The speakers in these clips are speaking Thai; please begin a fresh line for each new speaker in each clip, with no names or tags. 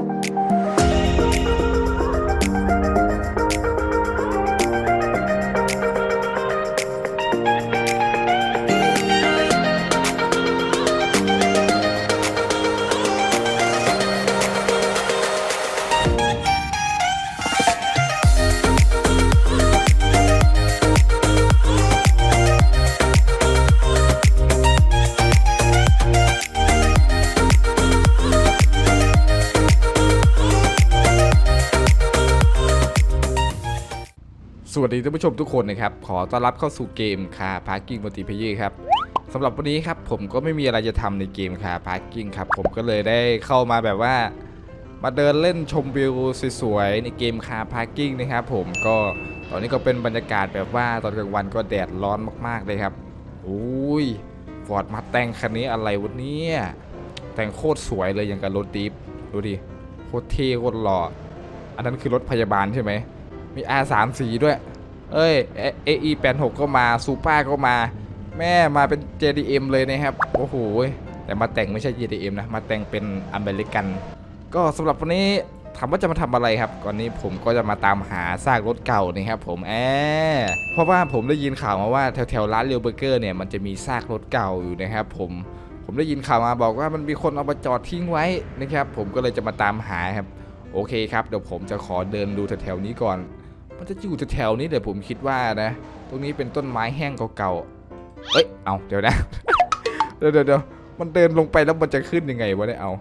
สวั ดีท่านผู้ชมทุกคนนะครับ ขอต้อนรับเข้าสู่เกมคาพาร์กิ้งมัลติเพเยอร์ครับสำหรับวันนี้ครับผมก็ไม่มีอะไรจะทำในเกมคาพาร์กิ้งครับ ผมก็เลยได้เข้ามาแบบว่า มาเดินเล่นชมวิวสวยๆในเกมคาพาร์กิ้งนะครับผมก็ตอนนี้ก็เป็นบรรยากาศแบบว่าตอนกลางวันก็แดดร้อนมากๆเลยครับอุ้ยฟอร์ดมาแต่งคันนี้อะไรวะเนี่ยแต่งโคตรสวยเลยอย่างกับรถดิฟดูดิโคตรเท่โคตรหล่ออันนั้นคือรถพยาบาลใช่ไหมมี R34 ด้วย เอ้ย AE86 ก็มาซูเปอร์ก็มา แม่มาเป็น JDM เลยนะครับ โอ้โห แต่มาแต่งไม่ใช่ JDM นะ มาแต่งเป็นอเมริกัน ก็สำหรับวันนี้ถามว่าจะมาทำอะไรครับ ก่อนนี้ผมก็จะมาตามหาซากรถเก่านี่ครับผมแอบเพราะว่าผมได้ยินข่าวมาว่าแถวแถวๆร้านเรียวเบอร์เกอร์เนี่ยมันจะมีซากรถเก่าอยู่นะครับผมผมได้ยินข่าวมาบอกว่ามันมีคนเอามาจอดทิ้งไว้นะครับ ผมก็เลยจะมาตามหาครับ โอเคครับเดี๋ยวผมจะขอเดินดูแถวๆนี้ก่อน มันจะอยู่แถวนี้เดี๋ยวผมคิดว่านะ ตรงนี้เป็นต้นไม้แห้งเก่าๆเอ้ย เอาเดี๋ยวนะเดี๋ยวเดี๋ยวเดี๋ยวมันเดินลงไปแล้วมันจะขึ้นยังไงวะเนี่ย เอา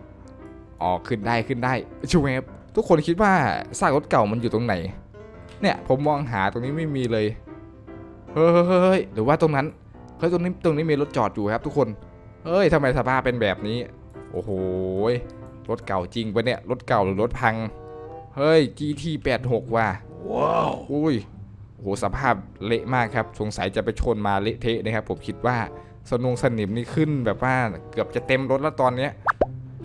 อ๋อขึ้นได้ขึ้นได้ชูเวฟทุกคนคิดว่าซากรถเก่ามันอยู่ตรงไหน เนี่ยผมมองหาตรงนี้ไม่มีเลย เฮ้ยเฮ้ยเฮ้ยเฮ้ยหรือว่าตรงนั้น เฮ้ยตรงนี้ตรงนี้มีรถจอดอยู่ครับ ทุกคน เฮ้ยทำไมสภาพเป็นแบบนี้ โอ้โห รถเก่าจริงปะเนี่ย รถเก่าหรือรถพัง เฮ้ย GT 86 ว่ะ ว้าวอุ้ยโหสภาพเละมากครับ สงสัยจะไปชนมาเละเทะนะครับ ผมคิดว่าสนงสนิมนี่ขึ้นแบบว่าเกือบจะเต็มรถแล้วตอนเนี้ย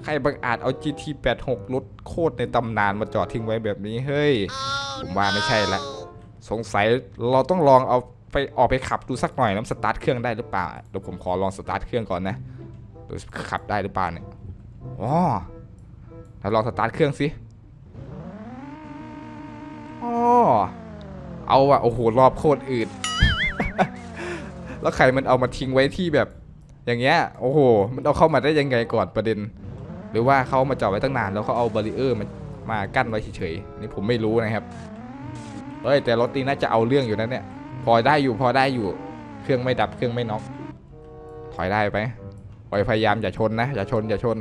ใครบังอาจเอา GT 86 รถโคตรในตำนานมาจอดทิ้งไว้แบบนี้เฮ้ย ผมว่าไม่ใช่ละ สงสัยเราต้องลองเอาไปออกไปขับดูสักหน่อยน้ำสตาร์ทเครื่องได้หรือเปล่าเดี๋ยวผมขอลองสตาร์ทเครื่องก่อนนะดูขับได้หรือเปล่าเนี่ยอ๋อเราลองสตาร์ทเครื่องสิ เอาอะโอ้โหรอบโคตรอืดแล้วใครมันเอามาทิ้งไว้ที่แบบ อย่างเงี้ยโอ้โห มันเอาเข้ามาได้ยังไงก่อนประเด็น หรือว่าเขามาจอดไว้ตั้งนานแล้วเขาเอาบาริเออร์มามากั้นไว้เฉยๆนี่ผมไม่รู้นะครับเฮ้ยแต่รถนี้น่าจะเอาเรื่องอยู่นะเนี่ย พอได้อยู่พอได้อยู่ เครื่องไม่ดับเครื่องไม่น็อกถอยได้ไหมคอยพยายามอย่าชนนะอย่าชนอย่าชน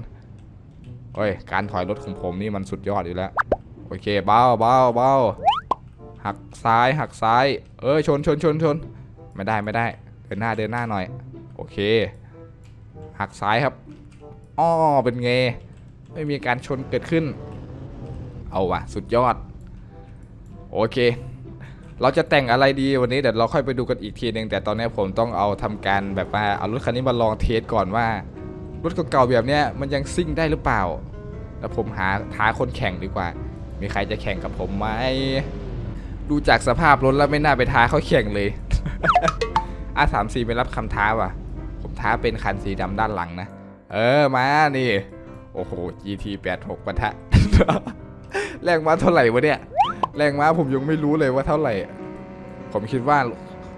เฮ้ยการถอยรถของผมนี่มันสุดยอดอยู่แล้ว โอเคเบาเบาเบา หักซ้ายหักซ้าย เอ้ยชนชนชนชนไม่ได้ไม่ได้ เดินหน้าเดินหน้าหน่อย โอเค หักซ้ายครับอ้อเป็นไงไม่มีการชนเกิดขึ้น เอาวะสุดยอด โอเค เราจะแต่งอะไรดีวันนี้เดี๋ยวเราค่อยไปดูกันอีกทีหนึ่งแต่ตอนนี้ผมต้องเอาทำการแบบว่าเอารถคันนี้มาลองเทสก่อนว่ารถเก่าๆแบบเนี้ยมันยังซิ่งได้หรือเปล่า แล้วผมหาท้าคนแข่งดีกว่า มีใครจะแข่งกับผมไหม ดูจากสภาพรถแล้วไม่น่าไปท้าเขาแข่งเลยอาสามสี่ไม่รับคำท้าว่ะ ผมท้าเป็นคันสีดำด้านหลังนะ เออมานี่ โอ้โห GT 86ปะทะ แรงมาเท่าไหร่วะเนี่ย แรงมาผมยังไม่รู้เลยว่าเท่าไหร่ ผมคิดว่า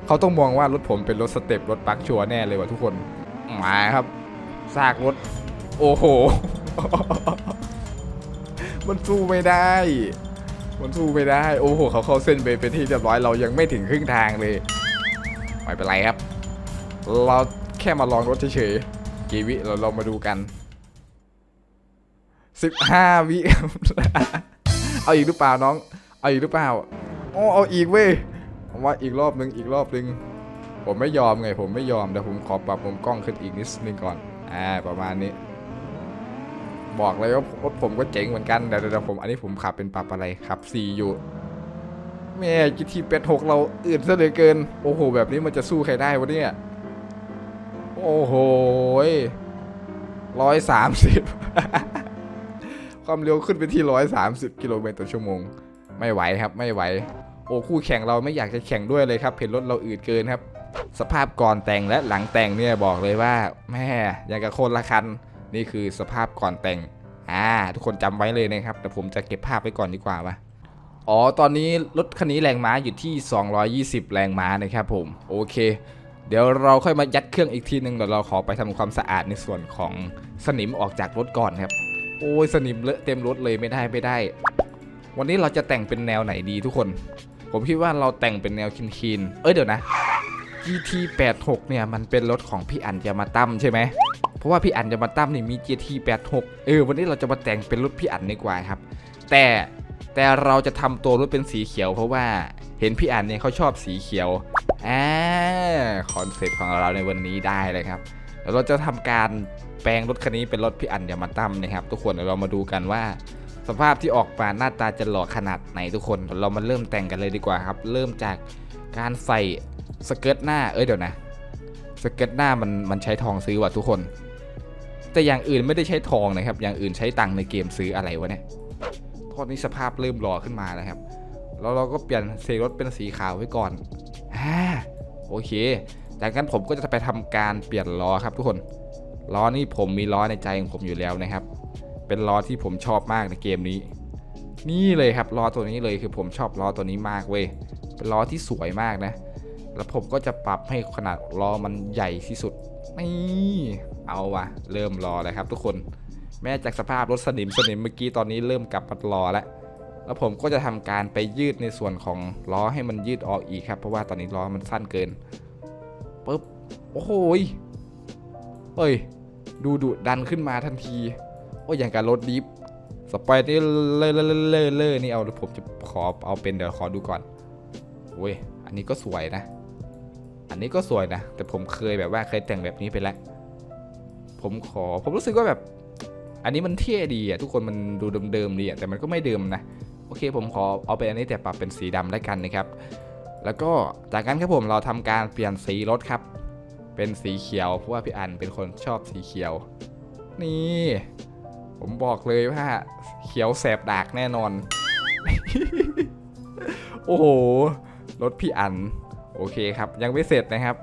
เขาต้องมองว่ารถผมเป็นรถสเต็ปรถปักชัวแน่เลยว่ะทุกคน มาครับซากรถ โอ้โห มันสู้ไม่ได้ มันสู้ไม่ได้ โอ้โหเขาเข้าเส้นไปเป็นที่เรียบร้อยเรายังไม่ถึงครึ่งทางเลย ไม่เป็นไรครับ เราแค่มาลองรถเฉยๆกี่วิเราเรามาดูกัน15วิครับเอาอีกหรือเปล่าน้อง เอาอีกหรือเปล่าโอ๋อเอาอีกเว้ยผมว่าอีกรอบนึงอีกรอบนึง ผมไม่ยอมไงผมไม่ยอมเดี๋ยวผมขอปรับมุมกล้องขึ้นอีกนิดนึงก่อน อ่าประมาณนี้ บอกเลยว่ารถผมก็เจ๋งเหมือนกันเดี๋ยวเดี๋ยวผมอันนี้ผมขับเป็นปรับอะไรขับ4อยู่แม่จีทีเป็ดหกเราอื่นซะเหลือเกิน โอ้โห แบบนี้มันจะสู้ใครได้วะเนี่ย โอ้โหร้อยสามสิบความเร็วขึ้นไปที่130กิโลเมตรต่อชั่วโมง ไม่ไหวครับไม่ไหว โอ้คู่แข่งเราไม่อยากจะแข่งด้วยเลยครับเห็นรถเราอืดเกินครับ สภาพก่อนแต่งและหลังแต่งเนี่ยบอกเลยว่าแม่อย่างกับคนละคัน นี่คือสภาพก่อนแต่งอ่าทุกคนจำไว้เลยนะครับ แต่ผมจะเก็บภาพไว้ก่อนดีกว่าวะอ๋อ ตอนนี้รถคันนี้แรงม้าอยู่ที่ 220 แรงม้านะครับผม โอเค เดี๋ยวเราค่อยมายัดเครื่องอีกทีหนึ่งเดี๋ยวเราขอไปทำความสะอาดในส่วนของสนิมออกจากรถก่อนครับ โอ้ยสนิมเลอะเต็มรถเลยไม่ได้ไม่ได้ วันนี้เราจะแต่งเป็นแนวไหนดีทุกคน ผมคิดว่าเราแต่งเป็นแนวคินๆเอ้ยเดี๋ยวนะ GT 86 เนี่ยมันเป็นรถของพี่อันยามาตั้มใช่ไหม ราะว่าพี่อันยามาตั้มนี่มี GT 86 เออ วันนี้เราจะมาแต่งเป็นรถพี่อันดีกว่าครับ แต่แต่เราจะทำตัวรถเป็นสีเขียว เพราะว่าเห็นพี่อันเนี่ยเขาชอบสีเขียวอ่าคอนเซ็ปต์ของเราในวันนี้ได้เลยครับเดี๋ยวเราจะทำการแปลงรถคันนี้เป็นรถพี่อันยามาตั้มนะครับ ทุกคนเดี๋ยวเรามาดูกันว่า สภาพที่ออกมาหน้าตาจะหล่อขนาดไหนทุกคนเรามาเริ่มแต่งกันเลยดีกว่าครับ เริ่มจากการใส่สเกิร์ตหน้าเอ้ยเดี๋ยวนะสเกิร์ตหน้ามันมันใช้ทองซื้อว่ะทุกคน แต่อย่างอื่นไม่ได้ใช้ทองนะครับ อย่างอื่นใช้ตังค์ในเกมซื้ออะไรวะเนี่ยตอนนี้สภาพเริ่มหล่อขึ้นมาแล้วครับ แล้วเราก็เปลี่ยนสีรถเป็นสีขาวไว้ก่อนอ่าโอเค จากนั้นผมก็จะไปทำการเปลี่ยนล้อครับทุกคน ล้อนี่ผมมีล้อในใจของผมอยู่แล้วนะครับ เป็นล้อที่ผมชอบมากในเกมนี้ นี่เลยครับล้อตัวนี้เลยคือผมชอบล้อตัวนี้มากเว้ย เป็นล้อที่สวยมากนะ แล้วผมก็จะปรับให้ขนาดล้อมันใหญ่ที่สุด นี่เอาวะเริ่มรอแล้วครับทุกคน แม้จากสภาพรถสนิมสนิมเมื่อกี้ตอนนี้เริ่มกลับมารอแล้วแล้วผมก็จะทำการไปยืดในส่วนของล้อให้มันยืดออกอีกครับ เพราะว่าตอนนี้ล้อมันสั้นเกินปุ๊บโอ้โหยเอ้ย ดูดุดันขึ้นมาทันที โอ้ยอย่างกับรถดิฟสปอยนี่เลอเลอเลอเลอะเลอะนี่เอาผมจะขอเอาเป็นเดี๋ยวขอดูก่อนเว้ยอันนี้ก็สวยนะ อันนี้ก็สวยนะ แต่ผมเคยแบบว่าเคยแต่งแบบนี้ไปแล้ว ผมขอผมรู้สึกว่าแบบ อันนี้มันเท่ดีอะทุกคนมันดูเดิมๆดีอะแต่มันก็ไม่เดิมนะโอเคผมขอเอาเป็นอันนี้แต่ปรับเป็นสีดำแล้วกันนะครับ แล้วก็จากนั้นครับผมเราทำการเปลี่ยนสีรถครับ เป็นสีเขียวเพราะว่าพี่อันเป็นคนชอบสีเขียว นี่ ผมบอกเลยว่าเขียวแสบดากแน่นอน โอ้โหรถพี่อัน โอเคครับ ยังไม่เสร็จนะครับ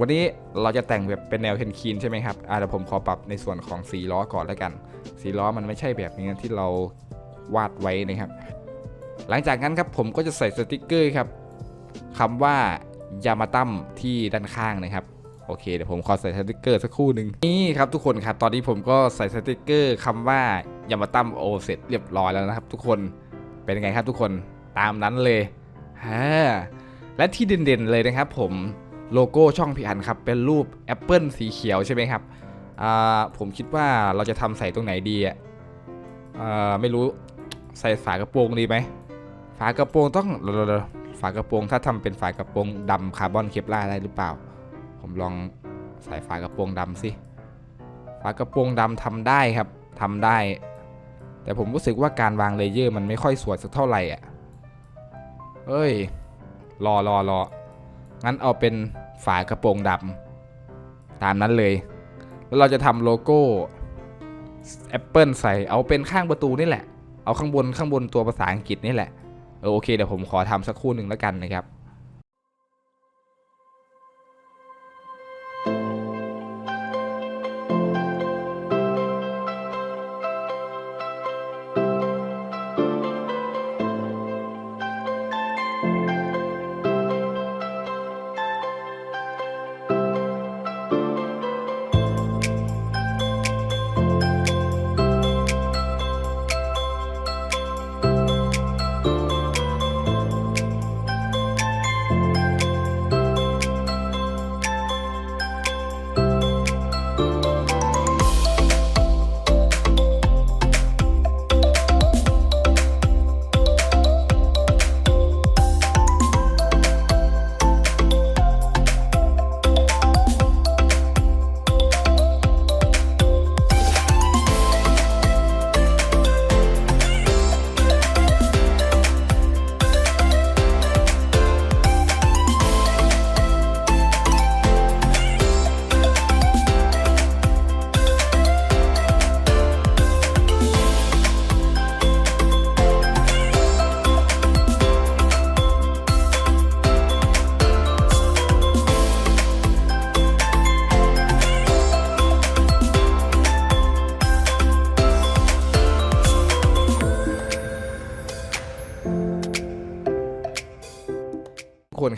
วันนี้เราจะแต่งแบบเป็นแนวเทนคีนใช่ไหมครับอ่าเดี๋ยวผมขอปรับในส่วนของสีล้อก่อนแล้วกัน สีล้อมันไม่ใช่แบบนี้ที่เราวาดไว้นะครับ หลังจากนั้นครับผมก็จะใส่สติกเกอร์ครับคำว่ายามาตั้มที่ด้านข้างนะครับโอเคเดี๋ยวผมขอใส่สติกเกอร์สักครู่หนึ่งนี่ครับทุกคนครับตอนนี้ผมก็ใส่สติกเกอร์คำว่ายามาตั้มโอเสร็จเรียบร้อยแล้วนะครับ ทุกคนเป็นไงครับทุกคนตามนั้นเลยฮะ และที่เด่นๆเลยนะครับผมโลโก้ช่องพี่อันครับเป็นรูปแอปเปิลสีเขียวใช่ไหมครับผมคิดว่าเราจะทำใส่ตรงไหนดีอะไม่รู้ใส่ฝากระโปรงดีไหมฝากระโปรงต้องฝากระโปรงถ้าทำเป็นฝากระโปรงดำคาร์บอนเคปลาได้หรือเปล่า ผมลองใส่ฝากระโปรงดำสิฝากระโปรงดำทำได้ครับทำได้ แต่ผมรู้สึกว่าการวางเลเยอร์มันไม่ค่อยสวยสักเท่าไหร่อะเอ้ย รอรอรองั้นเอาเป็นฝากระโปรงดำตามนั้นเลย แล้วเราจะทำโลโก้ Apple ใส่เอาเป็นข้างประตูนี่แหละ เอาข้างบนข้างบนตัวภาษาอังกฤษนี่แหละเออโอเคเดี๋ยวผมขอทำสักครู่หนึ่งแล้วกันนะครับ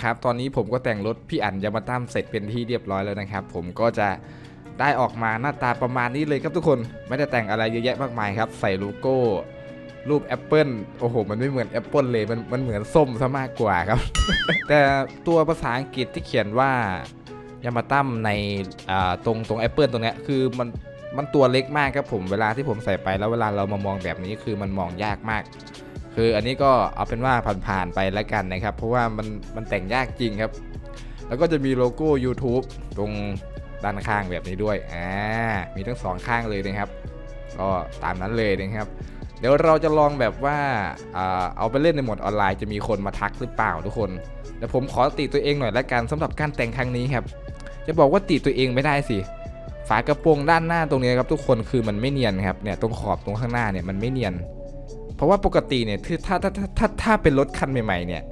ครับ ตอนนี้ผมก็แต่งรถพี่อั๋นยามาตั้มเสร็จเป็นที่เรียบร้อยแล้วนะครับ ผมก็จะได้ออกมาหน้าตาประมาณนี้เลยครับทุกคนไม่ได้แต่งอะไรเยอะแยะมากมายครับ ใส่โลโก้ รูปแอปเปิลโอ้โห มันไม่เหมือนแอปเปิลเลยมันมันเหมือนส้มซะมากกว่าครับ แต่ตัวภาษาอังกฤษที่เขียนว่ายามาตั้มในตรงตรงแอปเปิลตรงนี้คือมันมันตัวเล็กมากครับผมเวลาที่ผมใส่ไปแล้วเวลาเรามามองแบบนี้คือมันมองยากมาก คืออันนี้ก็เอาเป็นว่าผ่านๆไปแล้วกันนะครับ เพราะว่ามันมันแต่งยากจริงครับ แล้วก็จะมีโลโก้ YouTube ตรงด้านข้างแบบนี้ด้วยอ่ามีทั้งสองข้างเลยนะครับ ก็ตามนั้นเลยนะครับเดี๋ยวเราจะลองแบบว่าเอาไปเล่นในโหมดออนไลน์จะมีคนมาทักหรือเปล่าทุกคนเดี๋ยวผมขอติตัวเองหน่อยละกันสำหรับการแต่งครั้งนี้ครับ จะบอกว่าติตัวเองไม่ได้สิ ฝากระโปรงด้านหน้าตรงนี้ครับทุกคนคือมันไม่เนียนครับเนี่ยตรงขอบตรงข้างหน้าเนี่ยมันไม่เนียน เพราะว่าปกติเนี่ยคือถ้าถ้าถ้าถ้าถ้าเป็นรถคันใหม่ๆเนี่ย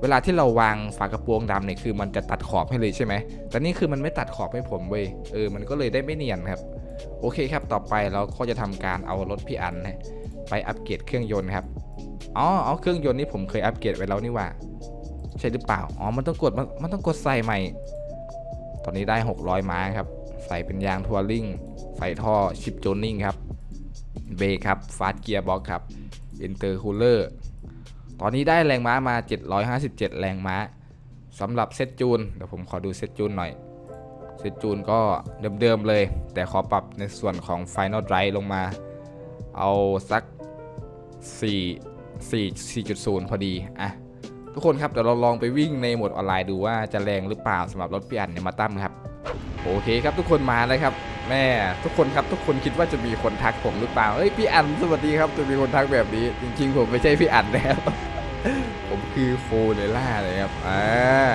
เวลาที่เราวางฝากระโปรงดำเนี่ยคือมันจะตัดขอบให้เลยใช่ไหม แต่นี่คือมันไม่ตัดขอบให้ผมเว้ย เออ มันก็เลยได้ไม่เนียนครับ โอเคครับ ต่อไปเราก็จะทำการเอารถพี่อันนะไปอัปเกรดเครื่องยนต์ครับ อ๋อ เอาเครื่องยนต์นี่ผมเคยอัปเกรดไว้แล้วนี่ว่า ใช่หรือเปล่า อ๋อ มันต้องกด มันมันต้องกดใส่ใหม่ ตอนนี้ได้ 600 ม้าครับ ใส่เป็นยางทัวริง ใส่ท่อชิปโจนนิ่งครับ เบรกครับ ฟาสเกียร์บ็อกครับ อินเตอร์คูลเลอร์ตอนนี้ได้แรงม้ามา 757 แรงม้าสำหรับเซตจูนเดี๋ยวผมขอดูเซตจูนหน่อยเซตจูนก็เดิมๆเลย แต่ขอปรับในส่วนของ Final Drive ลงมา เอาสัก 4 4 4.0 พอดีอะทุกคนครับเดี๋ยวเราลองไปวิ่งในโหมดออนไลน์ดูว่าจะแรงหรือเปล่าสำหรับรถพี่อันเนี่ยมาตั้มครับ โอเคครับทุกคนมาเลยครับ แม่ทุกคนครับทุกคนคิดว่าจะมีคนทักผมหรือเปล่าเอ้ยพี่อันสวัสดีครับจะมีคนทักแบบนี้ จริง ๆ ผมไม่ใช่พี่อันนะครับผมคือโฟเลล่าเลยครับอ่า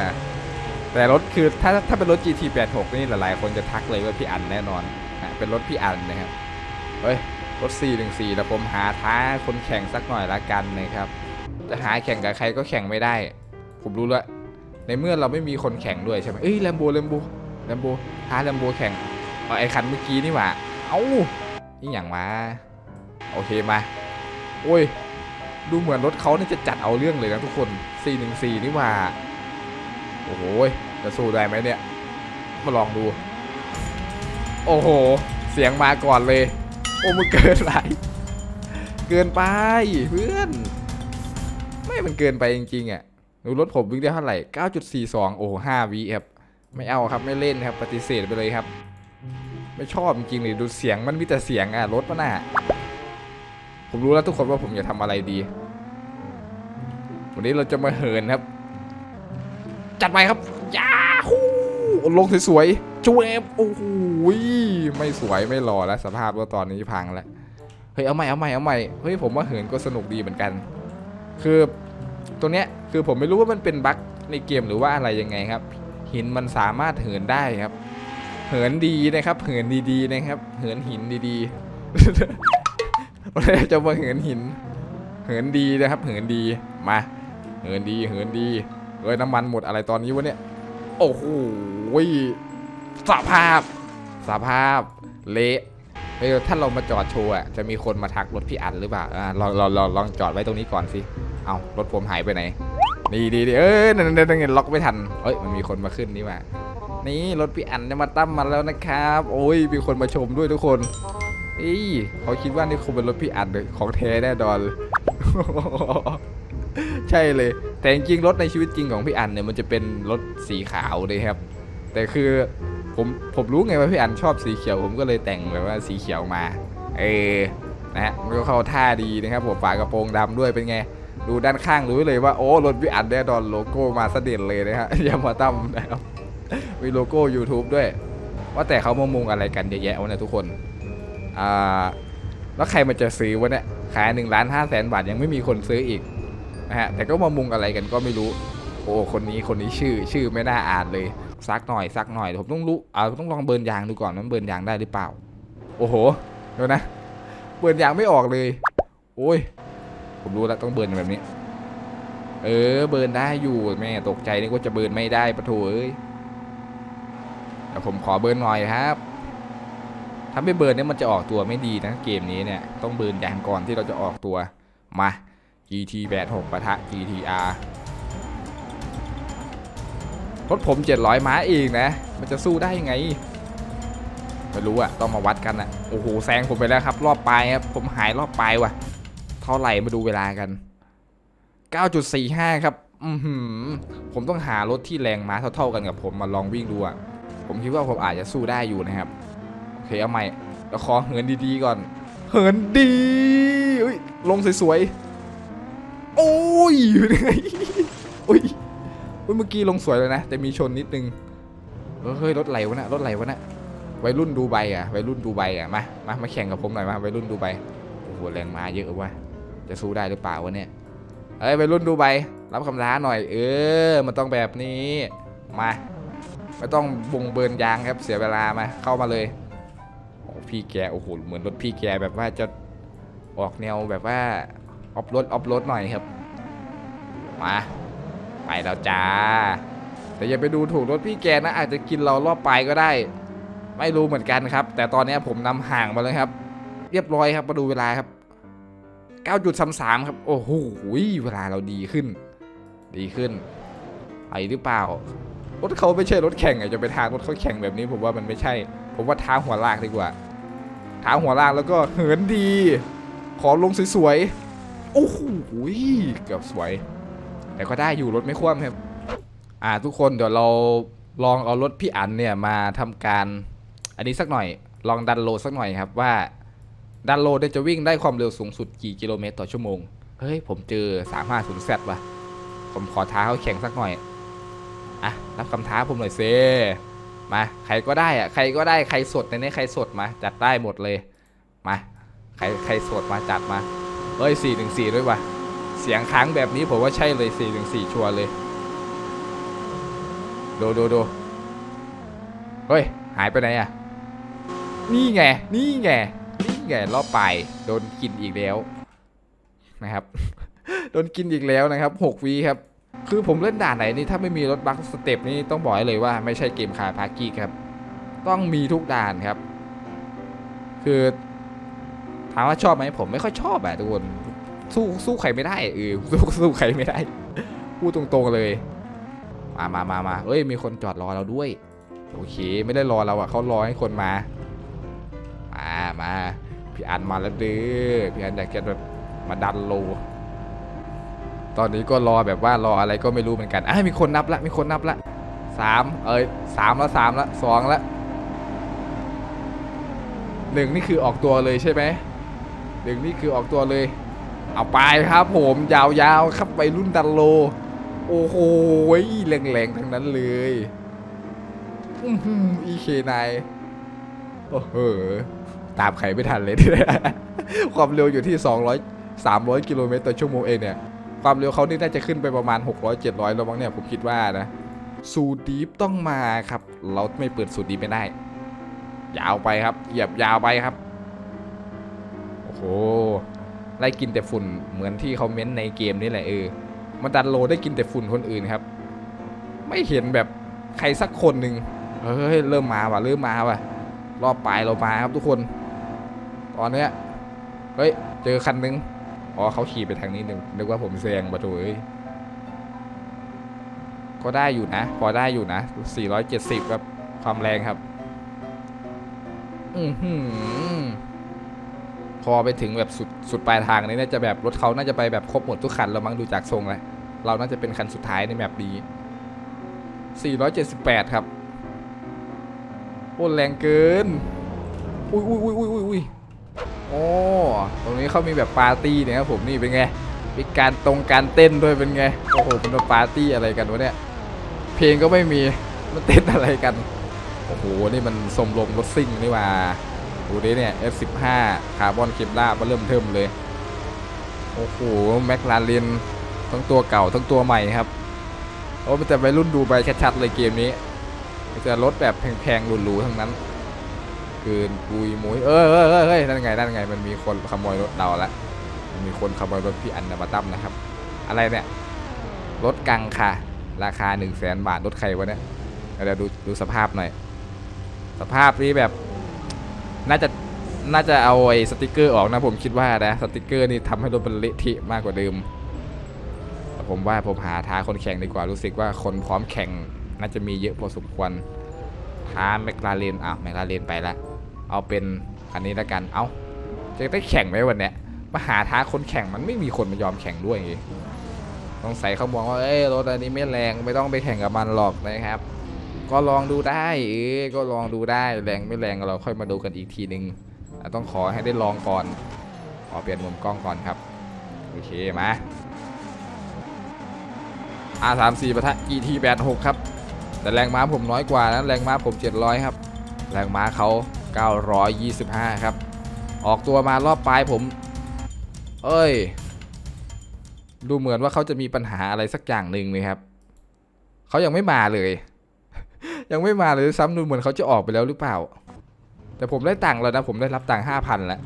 แต่รถคือถ้าถ้าเป็นรถ GT86 นี่หลายๆ คนจะทักเลยว่าพี่อันแน่นอนอะเป็นรถพี่อันนะครับเฮ้ยรถ 414แล้วผมหาท้าคนแข่งสักหน่อยละกันนะครับจะหาแข่งกับใครก็แข่งไม่ได้ ผมรู้แล้วในเมื่อเราไม่มีคนแข่งด้วยใช่ไหมเอ้ยแลมโบแลมโบแลมโบหาแลมโบแข่ง เอาไอ้คันเมื่อกี้นี่หว่า เอ้านี่อย่างมาโอเคมา โอ้ย ดูเหมือนรถเขานี่จะจัดเอาเรื่องเลยนะทุกคน 414 นี่หว่า โอ้โหยจะสู้ได้ไหมเนี่ย มาลองดู โอ้โห เสียงมาก่อนเลย โอ้มันเกินไปเกินไปเพื่อน ไม่มันเกินไปจริงๆอะดูรถผมวิ่งได้เท่าไหร่ 9.42 โอ้โห5วิครับ ไม่เอาครับ ไม่เล่นครับ ปฏิเสธไปเลยครับ ไม่ชอบจริงๆเลยดูเสียงมันมีแต่เสียงอะรถมันอะผมรู้แล้วทุกคนว่าผมจะทำอะไรดี วันนี้เราจะมาเหินครับ จัดไปครับยาฮูลงสวยๆจูเอฟโอ้โหไม่สวยไม่หล่อแล้วสภาพก็ตอนนี้พังแล้วเฮ้ยเอาใหม่เอาใหม่เอาใหม่เฮ้ยผมว่าเหินก็สนุกดีเหมือนกัน คือตัวเนี้ยคือผมไม่รู้ว่ามันเป็นบั๊กในเกมหรือว่าอะไรยังไงครับ หินมันสามารถเหินได้ครับ เหินดีนะครับ เหินดีๆนะครับ เหินหินดีๆเราจะมาเหินหิน เหินดีนะครับ เหินดี มา เหินดี เหินดีเอ้ยน้ำมันหมดอะไรตอนนี้วะเนี่ย โอ้โหสภาพ สภาพ เละเฮ้ยถ้าเรามาจอดโชว์อะจะมีคนมาทักรถพี่อันหรือเปล่าอ่าลองลองลองลองจอดไว้ตรงนี้ก่อนสิ เอารถผมหายไปไหนนี่ดีดีเอ้ยนั่นนั่นนั่นล็อกไม่ทันเอ้ย มันมีคนมาขึ้นนี่ว่า นี่รถพี่อันจะมาตั้มมาแล้วนะครับ โอ้ยมีคนมาชมด้วยทุกคนอีเขาคิดว่านี่คงเป็นรถพี่อัดเลยของแท้แน่นอนใช่เลย แต่จริงๆรถในชีวิตจริงของพี่อันเนี่ยมันจะเป็นรถสีขาวเลยครับ แต่คือผมผมรู้ไงว่าพี่อันชอบสีเขียว ผมก็เลยแต่งแบบว่าสีเขียวมา เออนะฮะมันก็เข้าท่าดีนะครับผมฝากระโปรงดำด้วยเป็นไง ดูด้านข้างรู้เลยว่าโอ้รถพี่อันแน่นอนโลโก้มาสเด็ดเลยนะฮะยามาตั้มนะครับ มีโลโก้ YouTube ด้วย ว่าแต่เขามามุงอะไรกันเยอะแยะวะเนี่ยทุกคน อ่า แล้วใครมันจะซื้อวะเนี่ย ขายหนึ่งล้านห้าแสนบาทยังไม่มีคนซื้ออีกนะฮะ แต่ก็มามุงอะไรกันก็ไม่รู้ โอ้ คนนี้ คนนี้ชื่อ ชื่อไม่น่าอ่านเลย ซักหน่อย ซักหน่อย ผมต้องรู้อ่าต้องลองเบิร์นยางดูก่อนว่ามันเบิร์นยางได้หรือเปล่า โอ้โหเดี๋ยวนะ เบิร์นยางไม่ออกเลย โอ้ย ผมรู้แล้วต้องเบิร์นแบบนี้ เออ เบิร์นได้อยู่แม่ตกใจนึกว่าจะเบิร์นไม่ได้ปะโถเอ้ย เดี๋ยวผมขอเบิร์นหน่อยครับ ถ้าไม่เบิร์นเนี่ยมันจะออกตัวไม่ดีนะเกมนี้เนี่ยต้องเบิร์นยางก่อนที่เราจะออกตัวมา GT 86ปะทะ GTR รถผม 700 ม้าเองนะ มันจะสู้ได้ยังไง ไม่รู้อะต้องมาวัดกันอะโอ้โห แซงผมไปแล้วครับ รอบปลายครับ ผมหายรอบปลายว่ะ เท่าไหร่มาดูเวลากัน 9.45 ครับ อือหือผมต้องหารถที่แรงม้าเท่าๆกันกับผมมาลองวิ่งดูอะ ผมคิดว่าผมอาจจะสู้ได้อยู่นะครับ โอเคเอาใหม่แล้วขอเหินดีๆก่อน เหินดีอุ้ยลงสวยๆ โอ้ยเป็นไงอุ้ยอุ้ยเมื่อกี้ลงสวยเลยนะ แต่มีชนนิดนึงเออเฮ้ยรถไหลวะนะรถไหลวะนะวัยรุ่นดูใบอะวัยรุ่นดูใบอะมามามาแข่งกับผมหน่อยมาวัยรุ่นดูใบโอ้โหแรงมาเยอะวะจะสู้ได้หรือเปล่าวะเนี่ยเอ้ยวัยรุ่นดูใบรับคำท้าหน่อย เออมันต้องแบบนี้มา ไม่ต้องบงเบิร์นยางครับเสียเวลามาเข้ามาเลยโอ้พี่แกโอ้โหเหมือนรถพี่แกแบบว่าจะออกแนวแบบว่าออฟรถออฟรถหน่อยครับมาไปแล้วจ้า แต่อย่าไปดูถูกรถพี่แกนะ อาจจะกินเรารอบไปก็ได้ ไม่รู้เหมือนกันครับ แต่ตอนนี้ผมนำห่างมาเลยครับ เรียบร้อยครับมาดูเวลาครับ9.33ครับ โอ้โหเวลาเราดีขึ้น ดีขึ้นไอหรือเปล่า รถเขาไม่ใช่รถแข่งอะจะไปทางรถเขาแข่งแบบนี้ ผมว่ามันไม่ใช่ ผมว่าท้าหัวลากดีกว่าท้าหัวลากแล้วก็เหินดี ขอลงสวยๆโอ้โหเกือบสวย แต่ก็ได้อยู่รถไม่คว่ำครับ อ่าทุกคนเดี๋ยวเราลองเอารถพี่อันเนี่ยมาทำการ อันนี้สักหน่อย ลองดันโลสักหน่อยครับว่าดันโลเนี่ยจะวิ่งได้ความเร็วสูงสุดกี่กิโลเมตรต่อชั่วโมง เฮ้ย ผมเจอ350 z ว่ะ ผมขอท้าเขาแข่งสักหน่อย อะรับคำท้าผมหน่อยเซมาใครก็ได้อะใครก็ได้ใครสดในนี้ใครสดมาจัดได้หมดเลยมาใครใครสดมาจัดมาเฮ้ย4 1 4ด้วยวะเสียงค้างแบบนี้ผมว่าใช่เลย4 1 4ชัวร์เลยดูดูดูเฮ้ยหายไปไหนอะนี่ไงนี่ไงนี่ไงรอบไปโดนกินอีกแล้วนะครับ โดนกินอีกแล้วนะครับ6วีครับ คือผมเล่นด่านไหนนี่ถ้าไม่มีรถบัคสเต็ปนี่ต้องบอกให้เลยว่าไม่ใช่เกมคาพาร์กี้ครับ ต้องมีทุกด่านครับ คือถามว่าชอบไหมผมไม่ค่อยชอบอะทุกคนสู้สู้ใครไม่ได้เออสู้สู้ใครไม่ได้พูดตรงๆเลย มามามามาเอ้ยมีคนจอดรอเราด้วย โอเค ไม่ได้รอเราอะเขารอให้คนมา มามาพี่อันมาแล้วเด้อพี่อันอยากจะแบบมาดันโล ตอนนี้ก็รอแบบว่ารออะไรก็ไม่รู้เหมือนกันอะมีคนนับละมีคนนับละสามเอ้ยสามละสามละสองละหนึ่งนี่คือออกตัวเลยใช่ไหมหนึ่งนี่คือออกตัวเลย เอาไปครับผมยาวๆครับไปรุ่นดันโล โอ้โหแรงๆทั้งนั้นเลยอือหือ EK9 โอ้โหตามใครไม่ทันเลย ความเร็วอยู่ที่ 200 300 กิโลเมตรต่อชั่วโมงเองเนี่ย ความเร็วเขานี่น่าจะขึ้นไปประมาณ 600 700 แล้วมั้งเนี่ย ผมคิดว่านะสูดดีฟต้องมาครับ เราไม่เปิดสูดดีฟไม่ได้ ยาวไปครับเหยียบยาวไปครับ โอ้โหไล่กินแต่ฝุ่นเหมือนที่เขาเม้นในเกมนี่แหละเออมาดันโลได้กินแต่ฝุ่นคนอื่นครับ ไม่เห็นแบบใครสักคนหนึ่งเฮ้ยเริ่มมาว่ะเริ่มมาว่ะรอบปลายเรามาครับทุกคน ตอนเนี้ยเฮ้ยเจอคันหนึง อ๋อเขาขี่ไปทางนี้หนึ่งนึกว่าผมแซงประตูเอ้ยก็ได้อยู่นะ พอได้อยู่นะ 470ครับความแรงครับ อือหือพอไปถึงแบบสุดสุดปลายทางนี้น่าจะแบบรถเขาน่าจะไปแบบครบหมดทุกคันแล้วมั้งดูจากทรงแล้วเราน่าจะเป็นคันสุดท้ายในแมปนี้ 478 ครับโอ้แรงเกิน อุ้ยอุ้ยอุ้ยอุ้ยอุ้ยอุ้ย โอ้ตรงนี้เขามีแบบปาร์ตี้เนี่ยครับผมนี่เป็นไงมีการตรงการเต้นด้วยเป็นไงโอ้โหเป็นปาร์ตี้อะไรกันวะเนี่ยเพลงก็ไม่มีมันเต้นอะไรกันโอ้โหนี่มันสมรมรถซิ่งนี่ว่าดูดิเนี่ย F15 คาร์บอนเคปล่ามาเริ่มเทิมเลยโอ้โหแมคลาเรนทั้งตัวเก่าทั้งตัวใหม่ครับโอ้มันจะไปรุ่นดูไปชัดๆเลยเกมนี้จะรถแบบแพงๆหรูๆทั้งนั้น กินปุยมุยเออเออเออเฮ้ยนั่นไงนั่นไง มันมีคนขโมยรถเราละมันมีคนขโมยรถพี่อันนามาตั้มนะครับ อะไรเนี่ยรถกังค่ะ ราคา1นึ่งแสนบาทรถใครวะเนี่ยเดี๋ยวดูดูสภาพหน่อย สภาพนี้แบบ น่าจะน่าจะเอาไอ้สติกเกอร์ออกนะผมคิดว่านะสติกเกอร์นี่ทำให้รถมันเละเทะมากกว่าเดิมแต่ผมว่าผมหาท้าคนแข่งดีกว่ารู้สึกว่าคนพร้อมแข่งน่าจะมีเยอะพอสมควรท้าแมคลาเรนอ้าวแมคลาเรนไปละ เอาเป็นคันนี้ล้วกัน เอาจะได้แข่งไหมวันเนี้ยมาหาท้าคนแข่งมันไม่มีคนมายอมแข่งด้วยไงต้องใส่เขามองว่า เอ้ยรถอันนี้ไม่แรงไม่ต้องไปแข่งกับมันหรอกนะครับ ก็ลองดูได้เออก็ลองดูได้แรงไม่แรงเราค่อยมาดูกันอีกทีนึงอะต้องขอให้ได้ลองก่อน ขอเปลี่ยนมุมกล้องก่อนครับ โอเคมา R34 ปะทะ ET86 ครับ แต่แรงม้าผมน้อยกว่านะแรงม้าผม 700 ครับ แรงม้าเขา 925 ครับ ออกตัวมารอบปลายผม เอ้ย ดูเหมือนว่าเขาจะมีปัญหาอะไรสักอย่างหนึ่งเลยครับ เขายังไม่มาเลย ยังไม่มาเลยซ้ำดูเหมือนเขาจะออกไปแล้วหรือเปล่า แต่ผมได้ตังค์แล้วนะ ผมได้รับตังค์5,000แล้ว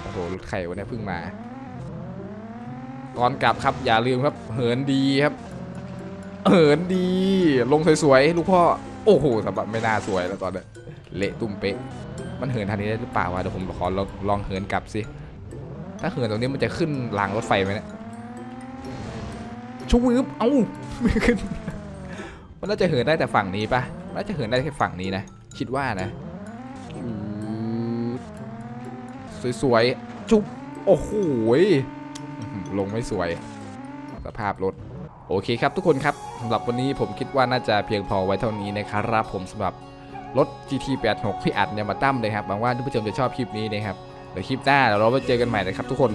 โอ้โหรถไข่วันนี้เพิ่งมาก่อนกลับครับอย่าลืมครับเหินดีครับเหินดี ลงสวยๆลูกพ่อ โอ้โหสำหรับไม่น่าสวยแล้วตอนนี้ เละตุ้มเป๊ะ มันเหินทางนี้ได้หรือเปล่าวะเดี๋ยวผมขอลองลองเหินกลับสิ ถ้าเหินตรงนี้มันจะขึ้นรางรถไฟไหมเนี่ยชุบวืบเอ้าไม่ขึ้น มันน่าจะเหินได้แต่ฝั่งนี้ปะน่าจะเหินได้แค่ฝั่งนี้นะ คิดว่านะ สวยๆ จุ๊บ โอ้โหลงไม่สวย สภาพรถ โอเคครับทุกคนครับสำหรับวันนี้ผมคิดว่าน่าจะเพียงพอไว้เท่านี้นะครับผมสำหรับ รถ GT86 พี่อัดเนี่ยมาตั้มเลยครับหวังว่าทุกผู้ชมจะชอบคลิปนี้นะครับเดี๋ยวคลิปหน้าเราไปเจอกันใหม่นะครับทุกคน